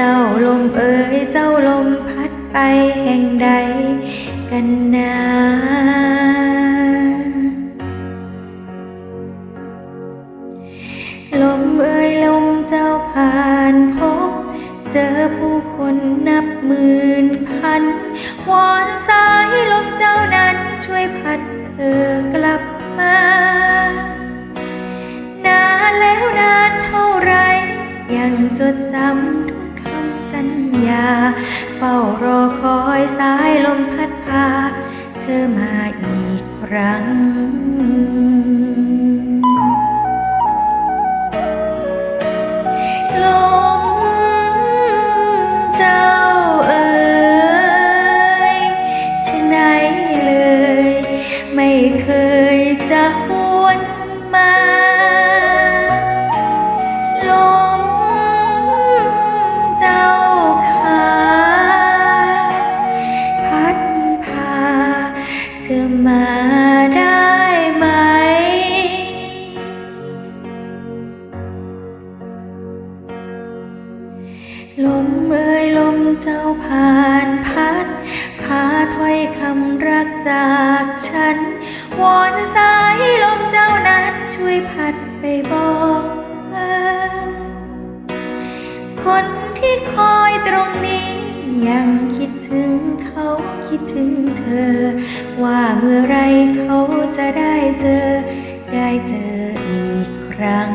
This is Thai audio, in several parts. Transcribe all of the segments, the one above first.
เจ้าลมเอ๋ยเจ้าลมพัดไปแห่งใดกันนาลมเอ๋ยลมเจ้าผ่านพบ เจอผู้คนนับหมื่า เฝ้ารอคอยสายลมพัดพา เธอมาอีกครั้ง ธอมาได้ไหม ลมเอ่ยลมเจ้าผ่านพัด พาถ้อยคำรักจากฉัน วอนสายลมเจ้านั้นช่วยพัดไปบอกเธอ คนที่คอยตรงนี้ ยังคิดถึงเขาคิดถึงเธอ ว่าเมื่อไรเขาจะได้เจอ ได้เจออีกครั้ง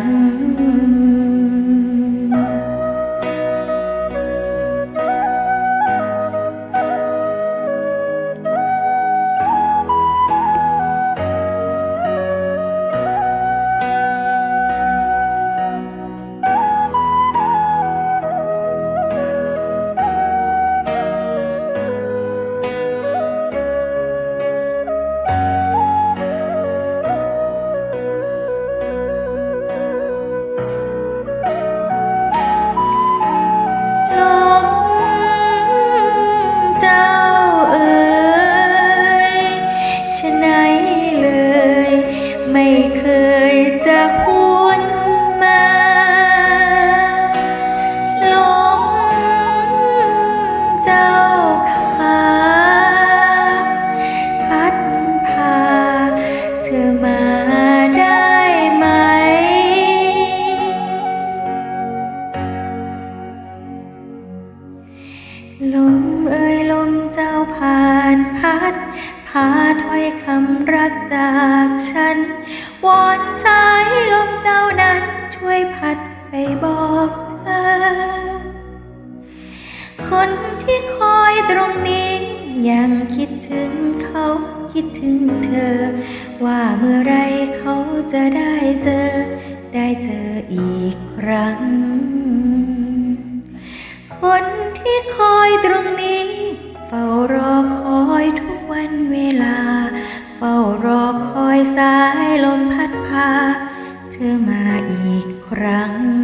ยจะหวนมาลมเจ้าขาพัดพาเธอมาได้ไหม ลมเอ่ยลมเจ้าผ่านพัด พาถ้อยคำรักจากฉัน วอนสายลมเจ้านั้นช่วยพัดไปบอกเธอ คนที่คอยตรงนี้ยังคิดถึงเขาคิดถึงเธอ ว่าเมื่อไรเขาจะได้เจอ ได้เจออีกครั้ง คนที่คอยตรงนี้เฝ้ารอ รั้ง